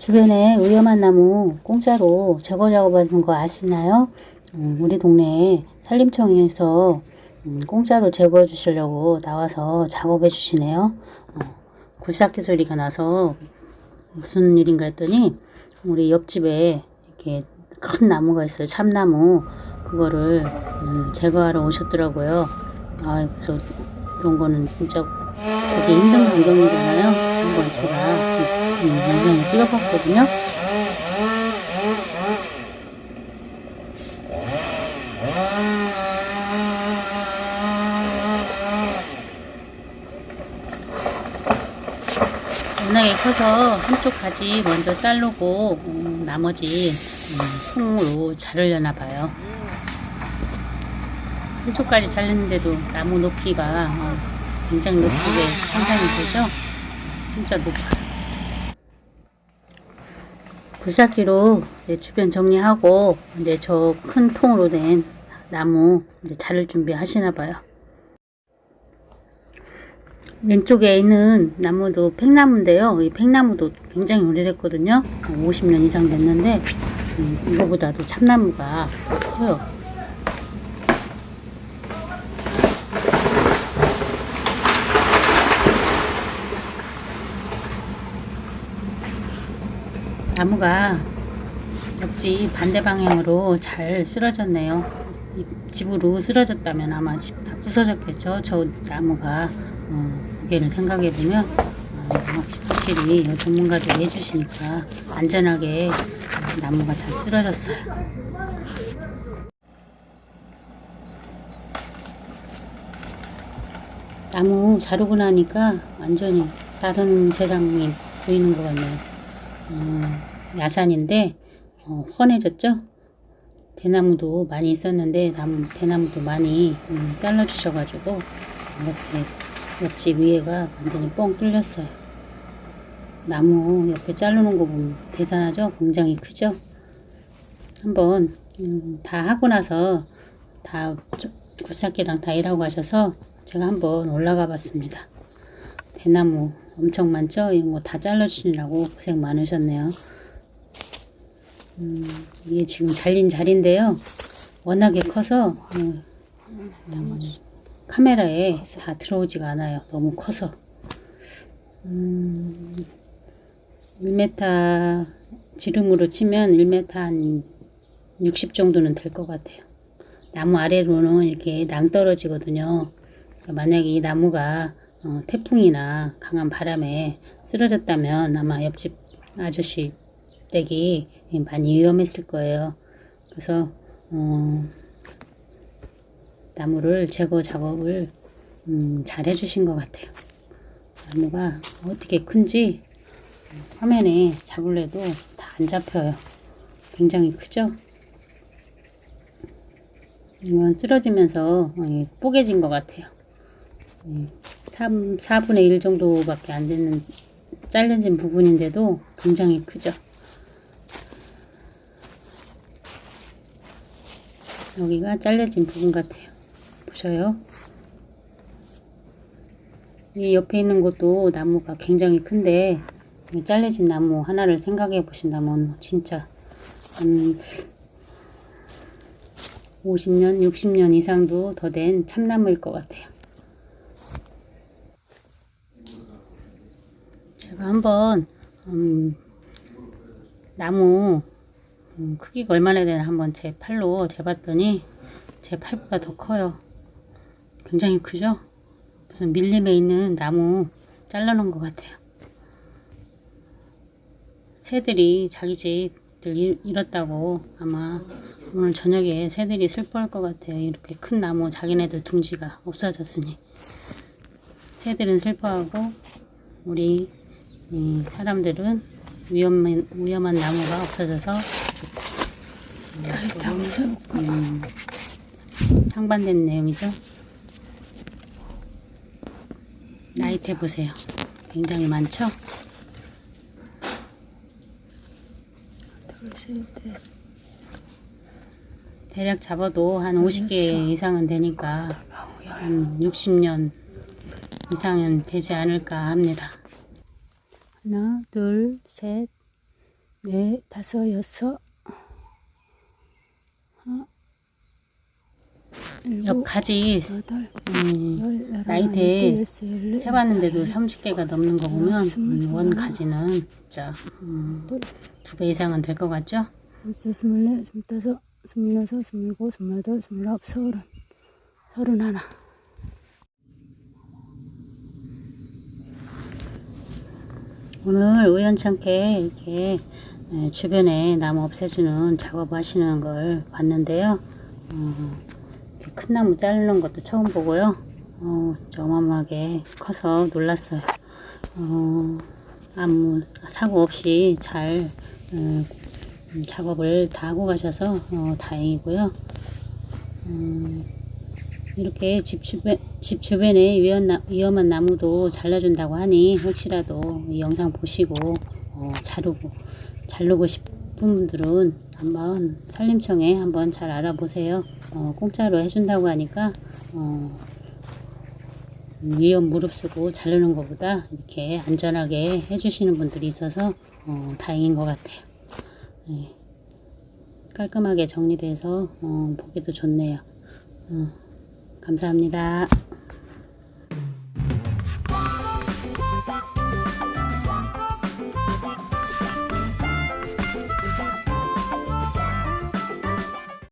주변에 위험한 나무 공짜로 제거 작업하는 거 아시나요? 음, 우리 동네에 산림청에서 음, 공짜로 제거해 주시려고 나와서 작업해 주시네요. 어, 굴삭기 소리가 나서 무슨 일인가 했더니 우리 옆집에 이렇게 큰 나무가 있어요. 참나무. 그거를 음, 제거하러 오셨더라고요. 아, 그래서 이런 거는 진짜 되게 힘든 광경이잖아요. 한번 제가 음, 영상을 찍어봤거든요. 워낙에 커서 한쪽 가지 먼저 자르고 음, 나머지 음, 통으로 자르려나 봐요. 한쪽까지 자르는데도 나무 높이가 어, 굉장히 높게 상상이 되죠? 진짜 높아요. 굴삭기로 이제 주변 정리하고 이제 저 큰 통으로 된 나무 이제 자를 준비하시나 봐요. 왼쪽에 있는 나무도 팽나무인데요. 이 팽나무도 굉장히 오래됐거든요. 50년 이상 됐는데 음, 이거보다도 참나무가 커요. 나무가 옆집 반대 방향으로 잘 쓰러졌네요. 이 집으로 쓰러졌다면 아마 집 다 부서졌겠죠. 저 나무가 어, 무게를 생각해 보면 어, 확실히 전문가들이 해주시니까 안전하게 나무가 잘 쓰러졌어요. 나무 자르고 나니까 완전히 다른 세상이 보이는 것 같네요. 어, 야산인데 어, 훤해졌죠? 대나무도 많이 있었는데 나무, 대나무도 많이 음, 잘라 주셔가지고 이렇게 옆집 위에가 완전히 뻥 뚫렸어요. 나무 옆에 자르는 거 보면 대단하죠? 굉장히 크죠? 한번 음, 다 하고 나서 다 굴삭기랑 다 일하고 가셔서 제가 한번 올라가 봤습니다. 대나무 엄청 많죠? 이런 거 다 잘라주시느라고 고생 많으셨네요. 음, 이게 지금 잘린 자리인데요. 워낙에 커서 음, 그냥 카메라에 다 들어오지가 않아요. 너무 커서. 음, 1m 지름으로 치면 1m 한 60 정도는 될 것 같아요. 나무 아래로는 이렇게 낭떨어지거든요. 그러니까 만약에 이 나무가 어, 태풍이나 강한 바람에 쓰러졌다면 아마 옆집 아저씨 댁이 많이 위험했을 거예요. 그래서 어, 나무를 제거 작업을 음, 잘 해주신 것 같아요. 나무가 어떻게 큰지 화면에 잡을래도 다 안 잡혀요. 굉장히 크죠? 이건 쓰러지면서 어, 뽀개진 것 같아요. 3, 4분의 1 정도밖에 안 되는 잘려진 부분인데도 굉장히 크죠. 여기가 잘려진 부분 같아요. 보셔요. 이 옆에 있는 것도 나무가 굉장히 큰데 이 잘려진 나무 하나를 생각해 보신다면 진짜 한 50년, 60년 이상도 더 된 참나무일 것 같아요. 제가 한번 음, 나무 음, 크기가 얼마나 되나 한번 제 팔로 재봤더니 제 팔보다 더 커요. 굉장히 크죠? 무슨 밀림에 있는 나무 잘라놓은 것 같아요. 새들이 자기 집들 잃- 잃었다고 아마 오늘 저녁에 새들이 슬퍼할 것 같아요. 이렇게 큰 나무 자기네들 둥지가 없어졌으니 새들은 슬퍼하고 우리 이 사람들은 위험한, 위험한 나무가 없어져서 음, 상반된 내용이죠. 나이테 보세요. 굉장히 많죠? 대략 잡아도 한 50개 이상은 되니까 한 60년 이상은 되지 않을까 합니다. 하나, 둘, 셋, 네, 다섯, 여섯, 어, 옆 가지 음, 열넷, 세봤는데도 열다섯, 30개가 넘는 거 보면 음, 원 가지는 진짜 음, 두배 이상은 될 것 같죠? 스물네, 스물다섯, 스물여섯, 스물일곱, 스물여덟, 스물아홉, 서른, 서른하나. 오늘 우연찮게 이렇게 에, 주변에 나무 없애주는 작업 하시는 걸 봤는데요. 어, 이렇게 큰 나무 자르는 것도 처음 보고요. 어, 어마어마하게 커서 놀랐어요. 어, 아무 사고 없이 잘 어, 음, 작업을 다 하고 가셔서 어, 다행이고요. 음, 이렇게 집 주변, 집 주변에 위험, 나, 위험한 나무도 잘라준다고 하니 혹시라도 이 영상 보시고 어, 자르고 자르고 싶은 분들은 한번 산림청에 한번 잘 알아보세요. 어, 공짜로 해준다고 하니까 어, 위험 무릅쓰고 자르는 것보다 이렇게 안전하게 해주시는 분들이 있어서 어, 다행인 것 같아요. 네. 깔끔하게 정리돼서 어, 보기도 좋네요. 어, 감사합니다.